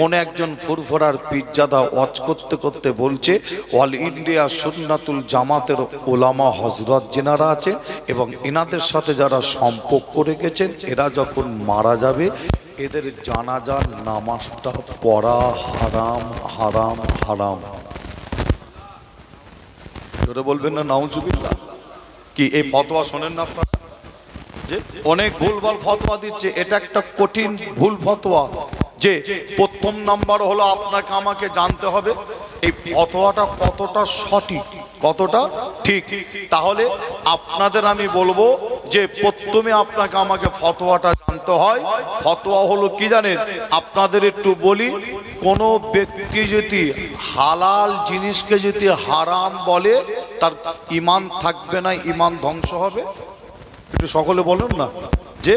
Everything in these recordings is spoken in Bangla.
কোন একজন ফুরফুরার পিজ্জাদা ওয়াচ করতে করতে বলছে অল ইন্ডিয়া সুন্নাতুল জামাতের ওলামা হজরত যেনারা আছেন এবং এনাদের সাথে যারা সম্পর্ক রেখেছেন, এরা যখন মারা যাবে, এদের জানাজার নামাজটা পড়া হারাম হারাম হারাম। জোরে বলবেন না, নাউজুবিল্লাহ। কি, এই ফতোয়া শোনেন না আপনারা? যে অনেক ভুলভাল ফতোয়া দিচ্ছে, এটা একটা কঠিন ভুল ফতোয়া। যে প্রথম নাম্বার হলো আপনাকে আমাকে জানতে হবে, এই ফতোয়াটা কতটা সঠিক, কতটা ঠিক। তাহলে আপনাদের আমি বলব যে প্রথমে আপনাকে আমাকে ফতোয়াটা জানতে হয়। ফতোয়া হলো কি জানেন? আপনাদের একটু বলি, কোনো ব্যক্তি যদি হালাল জিনিসকে যদি হারাম বলে, তার ইমান থাকবে না, ইমান ধ্বংস হবে। একটু সকলে বলুন না যে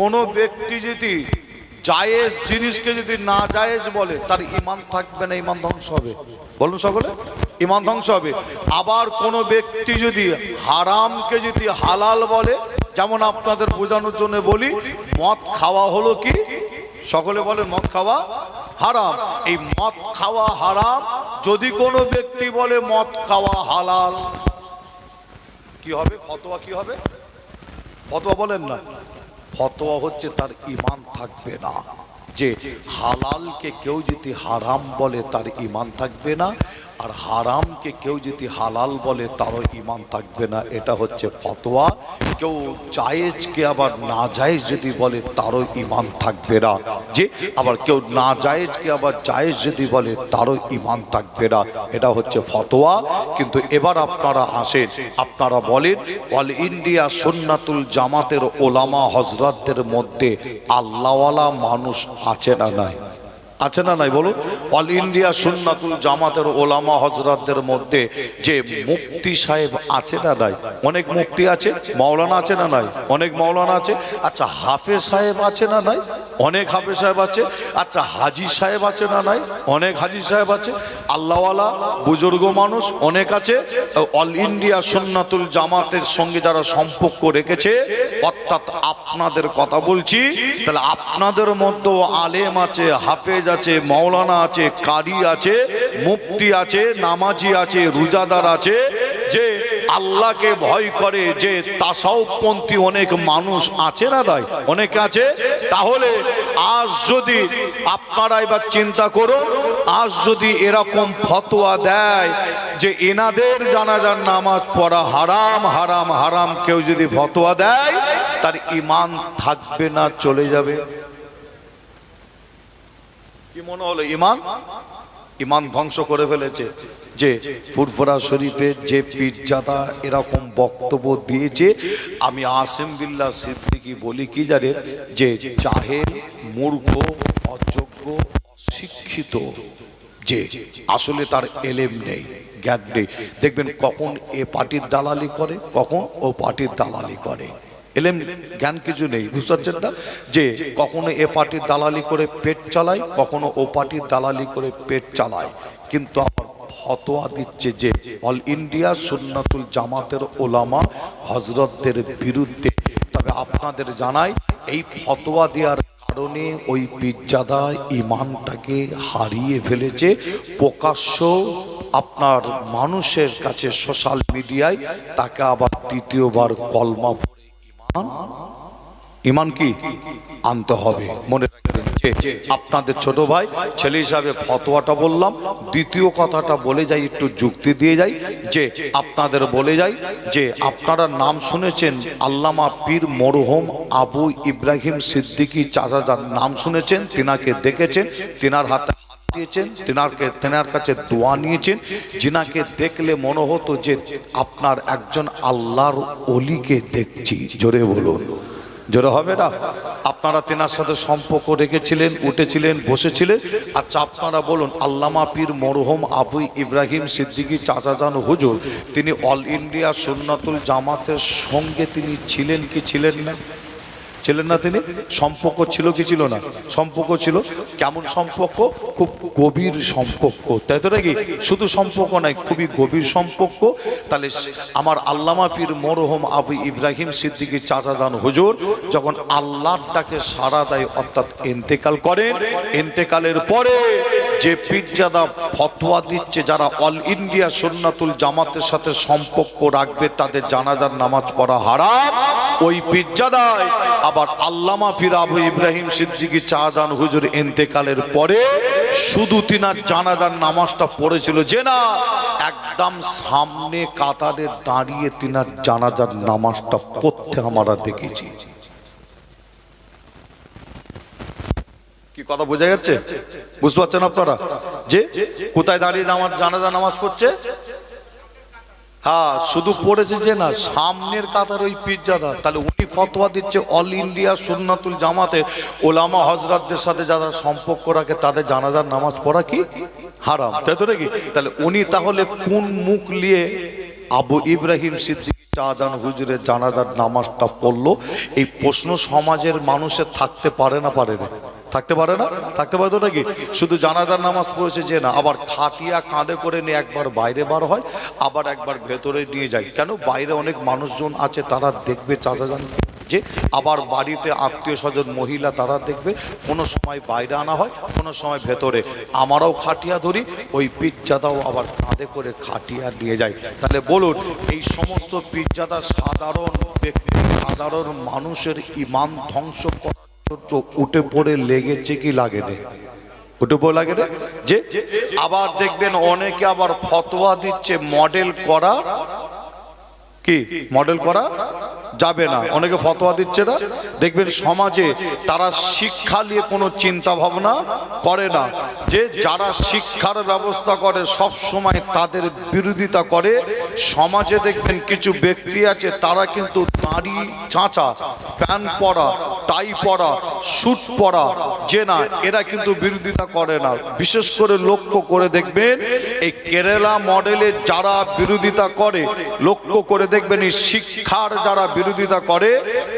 কোন ব্যক্তি যদি জায়েজ জিনিসকে যদি না জায়েজ বলে, তার ইমান থাকবে না ইমান ধ্বংস হবে। বলুন সকলে ইমান ধ্বংস হবে। আবার কোন ব্যক্তি যদি হারামকে যদি হালাল বলে, যেমন আপনাদের বোঝানোর জন্য বলি, মদ খাওয়া হলো কি? সকলে বলে মদ খাওয়া হারাম। এই মদ খাওয়া হারাম, যদি কোনো ব্যক্তি বলে মদ খাওয়া হালাল, কি হবে? ফতোয়া কি হবে? ফতোয়া বলেন না। ফতোয়া হচ্ছে তার ইমান থাকবে না। যে হালালকে কেউ যদি হারাম বলে তার ইমান থাকবে না আর হারামকে কেউ যদি হালাল বলে, তারও ইমান থাকবে না। এটা হচ্ছে ফতোয়া। কেউ জায়েজকে আবার না জায়েজ যদি বলে, তারও ইমান থাকবে না। যে আবার কেউ না জায়েজকে আবার জায়েজ যদি বলে, তারও ইমান থাকবে না। এটা হচ্ছে ফতোয়া। কিন্তু এবার আপনারা আসেন, আপনারা বলেন অল ইন্ডিয়া সুন্নাতুল জামাতের ওলামা হজরতদের মধ্যে আল্লাহওয়ালা মানুষ আছে না নাই? আছে না নাই বলুন? অল ইন্ডিয়া সুন্নাতুল জামাতের ওলামা হজরতদের মধ্যে যে মুফতি সাহেব আছে না নাই? অনেক মুফতি আছে, মাওলানা আছে না নাই? অনেক মাওলানা আছে। আচ্ছা হাফেজ সাহেব আছে না নাই? অনেক হাফেজ সাহেব আছে। আচ্ছা হাজি সাহেব আছে না নাই? অনেক হাজি সাহেব আছে। আল্লাহওয়ালা, বুজুর্গ মানুষ অনেক আছে। অল ইন্ডিয়া সুন্নাতুল জামাতের সঙ্গে যারা সম্পর্ক রেখেছে, অর্থাৎ আপনাদের কথা বলছি, তাহলে আপনাদের মধ্যেও আলেম আছে, হাফেজ আছে, মাওলানা আছে, কারি আছে, মুফতি আছে, নামাজি আছে, রোজাদার আছে, যে আল্লাহকে ভয় করে, যে তাসাউপন্থী অনেক মানুষ আছে না তাই অনেকে আছে? তাহলে আজ যদি আপনারা এবার চিন্তা করুন, আজ যদি এরকম ফতোয়া দেয় যে এনাদের জানাজার নামাজ পড়া হারাম হারাম হারাম, কেউ যদি ফতোয়া দেয়, তার ইমান থাকবে না, চলে যাবে। কি মনে হলো, ইমান? ইমান ধ্বংস করে ফেলেছে। যে ফুরফুরা শরীফের যে পীরজাদা এরকম বক্তব্য দিয়েছে, আমি আসিম বিল্লাহ সিদ্দিকি বলি কি জানেন? যে চাহে মূর্খ, অযোগ্য, অশিক্ষিত, যে আসলে তার এলেম নেই, জ্ঞান নেই। দেখবেন কখন এ পার্টির দালালি করে, কখন ও পার্টির দালালি করে। এলেম জ্ঞান কিছু নেই, বুঝতে পারছেন না? যে কখনো এ পার্টির দালালি করে পেট চালায়, কখনো ও পার্টির দালালি করে পেট চালায়। কিন্তু আবার ফতোয়া দিচ্ছে যে অল ইন্ডিয়া সুন্নাতুল জামাতের ওলামা হজরতদের বিরুদ্ধে, তবে আপনাদের জানাই, এই ফতোয়া দেওয়ার কারণে ওই পিজ্জাদা ইমানটাকে হারিয়ে ফেলেছে। প্রকাশ্য আপনার মানুষের কাছে সোশ্যাল মিডিয়ায় তাকে আবার দ্বিতীয়বার কলমা ইমান কি? আনতে হবে। মনে রাখবেন আপনাদের ছোট ভাই, ছেলে হিসাবে ফতোয়াটা বললাম, দ্বিতীয় কথাটা বলে যাই, একটু যুক্তি দিয়ে যাই, যে আপনাদের বলে যাই, যে আপনারা নাম শুনেছেন আল্লামা পীর মরহুম আবু ইব্রাহিম সিদ্দিকী চাচা যার নাম শুনেছেন, তিনাকে দেখেছেন, তিনার হাতে দিয়েছেন তিনারকে, তেনার কাছে দোয়া নিয়েছেন যিনাকে দেখলে মনে হতো যে আপনার একজন আল্লাহর অলিকে দেখছি। জোরে বলুন। জোরে হবে না? আপনারা তেনার সাথে সম্পর্ক রেখেছিলেন, উঠেছিলেন, বসেছিলেন। আচ্ছা আপনারা বলুন, আল্লামা পীর মরহুম আবু ইব্রাহিম সিদ্দিকী চাচাজান হুজুর, তিনি অল ইন্ডিয়া সুন্নাতুল জামাতের সঙ্গে তিনি ছিলেন কি ছিলেন না? ছিলেন না তিনি? সম্পর্ক ছিল কি ছিল না? সম্পর্ক ছিল কেমন সম্পর্ক? খুব গভীর সম্পর্ক। তাই তো নাকি? শুধু সম্পর্ক নাই খুবই গভীর সম্পর্ক। তাহলে আমার আল্লামা পীর মরহম আবু ইব্রাহিম সিদ্দিকী চাচাদান হুজুর যখন আল্লাহর ডাকে সাড়া দেয়, অর্থাৎ এন্তেকাল করেন এন্তেকালের পরে যে পীরজাদা ফতোয়া দিচ্ছে, যারা অল ইন্ডিয়া সুন্নাতুল জামাতের সাথে সম্পর্ক রাখবে, তাদের জানাজার নামাজ পড়া হারাম। ওই পীরজাদায় আবার আল্লামা পীর আবু ইব্রাহিম সিদ্দিকী চাহাজান হুজুর এন্তেকালের পরে শুধু তিনার জানাজার নামাজটা পড়েছিল যে না, একদম সামনে কাতারে দাঁড়িয়ে তিনার জানাজার নামাজটা পড়তে আমরা দেখেছি। কি কথা বোঝা যাচ্ছে? বুঝতে পারছেন আপনারা? যে কোথায় দাঁড়িয়ে আমার জানাজা নামাজ পড়ছে? হ্যাঁ শুধু পড়েছে যে না, সামনের কাতার ওই পীরজাদা তাহলে উনি ফতোয়া দিচ্ছে অল ইন্ডিয়া সুন্নাতুল জামাতে। ওলামা হজরতদের সাথে যারা সম্পর্ক রাখে, তাদের জানাজার নামাজ পড়া কি হারাম? তাই তো নাকি? তাহলে উনি তাহলে কোন মুখ নিয়ে আবু ইব্রাহিম সিদ্দিক শাহজাহান হুজুরের জানাজার নামাজটা পড়ল? এই প্রশ্ন সমাজের মানুষের থাকতে পারে না পারে না। থাকতে পারে না? থাকতে পারে তো নাকি? শুধু জানাজার নামাজ পড়েছে যে না, আবার খাটিয়া কাঁধে করে নিয়ে একবার বাইরে বার হয়, আবার একবার ভেতরে নিয়ে যায়। কেন? বাইরে অনেক মানুষজন আছে, তারা দেখবে চাচাজান যে আবার বাড়িতে আত্মীয় স্বজন, মহিলা, তারা দেখবে, কোনো সময় বাইরে আনা হয়, কোনো সময় ভেতরে। আমারও খাটিয়া ধরি, ওই পিজ্জাদাও আবার কাঁধে করে খাটিয়া নিয়ে যায়। তাহলে বলুন, এই সমস্ত পিজ্জাদা সাধারণ ব্যক্তি, সাধারণ মানুষের ইমান ধ্বংস জন্য উঠে পড়ে লেগেছে কি লাগে লাগেনি? উঠে পড়ে লাগে না? যে আবার দেখবেন অনেকে আবার ফতোয়া দিচ্ছে মডেল করা, কি? মডেল করা যাবে না। অনেকে ফতোয়া দিচ্ছে না। দেখবেন সমাজে তারা শিক্ষা নিয়ে কোনো চিন্তা ভাবনা করে না। যে যারা শিক্ষার ব্যবস্থা করে সব সময় তাদের বিরোধিতা করে সমাজে দেখবেন কিছু ব্যক্তি আছে, তারা কিন্তু দাড়ি চাঁচা, প্যান্ট পরা, টাই পরা, স্যুট পরা যে না এরা কিন্তু বিরোধিতা করে না। বিশেষ করে লক্ষ্য করে দেখবেন, এই কেরালা মডেলের যারা বিরোধিতা করে, লক্ষ্য করে দেখবেন এই শিক্ষার যারা বিরোধিতা করে,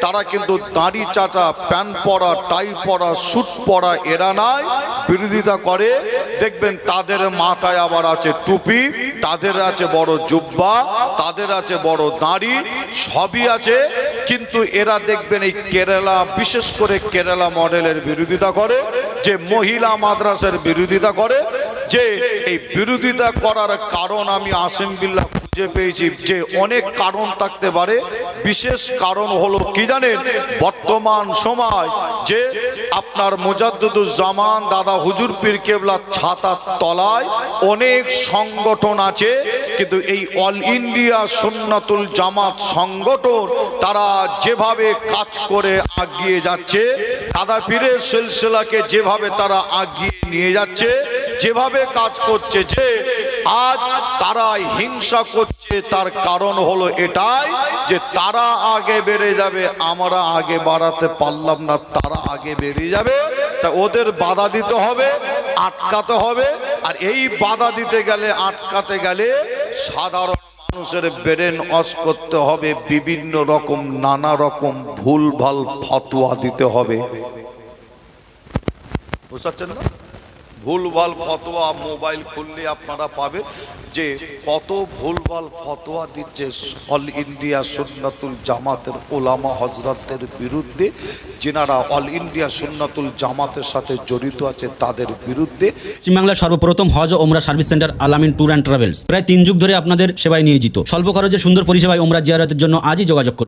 তারা কিন্তু দাড়ি চাচা, প্যান্ট পরা, টাই পরা, স্যুট পরা, এরা নাই, বিরোধিতা করে। দেখবেন তাদের মাথায় আবার আছে টুপি। তাদের আছে বড় জুব্বা, তাদের আছে বড় দাঁড়ি, সবই আছে। কিন্তু এরা দেখবেন এই কেরালা, বিশেষ করে কেরালা মডেলের বিরোধিতা করে, যে মহিলা মাদ্রাসের বিরোধিতা করে যে এই বিরোধিতা করার কারণ আমি আসিম বিল্লাহ খুঁজে পেয়েছি। যে অনেক কারণ থাকতে পারে। বিশেষ কারণ হলো কি জানেন? বর্তমান সময় যে আপনার মুজাদ্দুজ্জামান দাদা হুজুর পীর কেবলা ছাতার তলায় অনেক সংগঠন আছে। কিন্তু এই অল ইন্ডিয়া সুন্নাতুল জামাত সংগঠন তারা যেভাবে কাজ করে আগিয়ে যাচ্ছে, দাদা পীরের সিলসিলাকে যেভাবে তারা আগিয়ে নিয়ে যাচ্ছে যেভাবে কাজ করছে যে আজ তারা হিংসা করছে, তার কারণ হলো এটাই যে তারা আগে বেড়ে যাবে, আমরা আগে বাড়াতে পারলাম না, তারা আগে বেরিয়ে যাবে। তা ওদের বাধা দিতে হবে, আটকাতে হবে, আর এই বাধা দিতে গেলে, আটকাতে গেলে সাধারণ মানুষের ব্রেন অস করতে হবে, বিভিন্ন রকম, নানা রকম ভুল ভালো ফতোয়া দিতে হবে। বুঝতে পারছেন না? ভুলভাল ফতোয়া মোবাইল খুললে আপনারা পাবেন যে কত ভুলভাল ফতোয়া দিচ্ছে অল ইন্ডিয়া সুন্নাতুল জামাতের ওলামা হজরতের বিরুদ্ধে। যেনারা অল ইন্ডিয়া সুন্নাতুল জামাতের সাথে জড়িত আছে, তাদের বিরুদ্ধে। পশ্চিমবাংলার সর্বপ্রথম হজ ওমরা service centre Alamin tour and travels. প্রায় তিন যুগ ধরে আপনাদের সেবায় নিয়োজিত। স্বল্প খরচে সুন্দর পরিষেবায় ওমরা জিয়ারতের জন্য আজই যোগাযোগ করুন।